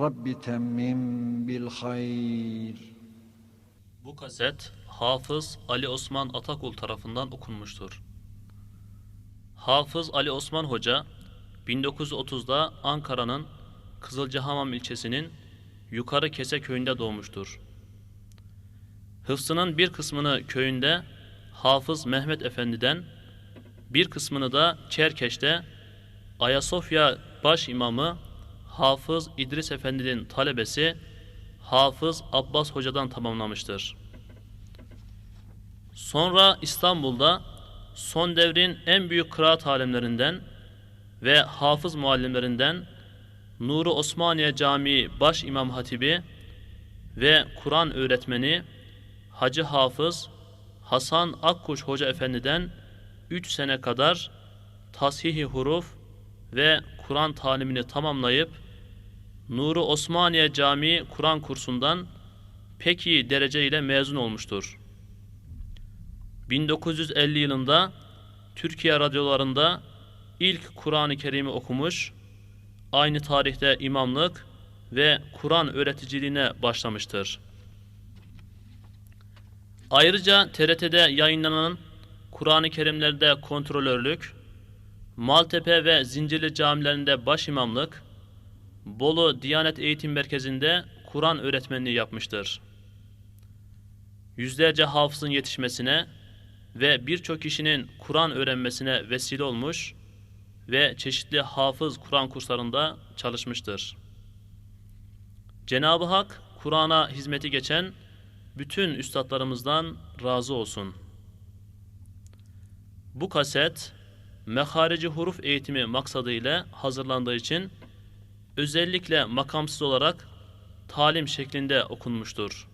Rabbi temmim bil hayr. Bu kaset Hafız Ali Osman Atakul tarafından okunmuştur. Hafız Ali Osman Hoca 1930'da Ankara'nın Kızılcahamam ilçesinin Yukarı Kese köyünde doğmuştur. Hıfsının bir kısmını köyünde Hafız Mehmet Efendi'den, bir kısmını da Çerkeş'te Ayasofya baş imamı Hafız İdris Efendi'nin talebesi Hafız Abbas Hoca'dan tamamlamıştır. Sonra İstanbul'da son devrin en büyük kıraat alemlerinden ve hafız muallimlerinden Nuru Osmaniye Camii Baş İmam Hatibi ve Kur'an öğretmeni Hacı Hafız Hasan Akkuş Hoca Efendi'den 3 sene kadar tashihi huruf ve Kur'an talimini tamamlayıp Nuru Osmaniye Camii Kur'an kursundan pek iyi derece ile mezun olmuştur. 1950 yılında Türkiye radyolarında ilk Kur'an-ı Kerim'i okumuş, aynı tarihte imamlık ve Kur'an öğreticiliğine başlamıştır. Ayrıca TRT'de yayınlanan Kur'an-ı Kerimlerde kontrolörlük, Maltepe ve Zincirli camilerinde başimamlık, Bolu Diyanet Eğitim Merkezi'nde Kur'an öğretmenliği yapmıştır. Yüzlerce hafızın yetişmesine ve birçok kişinin Kur'an öğrenmesine vesile olmuş ve çeşitli hafız Kur'an kurslarında çalışmıştır. Cenab-ı Hak Kur'an'a hizmeti geçen bütün üstadlarımızdan razı olsun. Bu kaset meharici huruf eğitimi maksadıyla hazırlandığı için özellikle makamsız olarak talim şeklinde okunmuştur.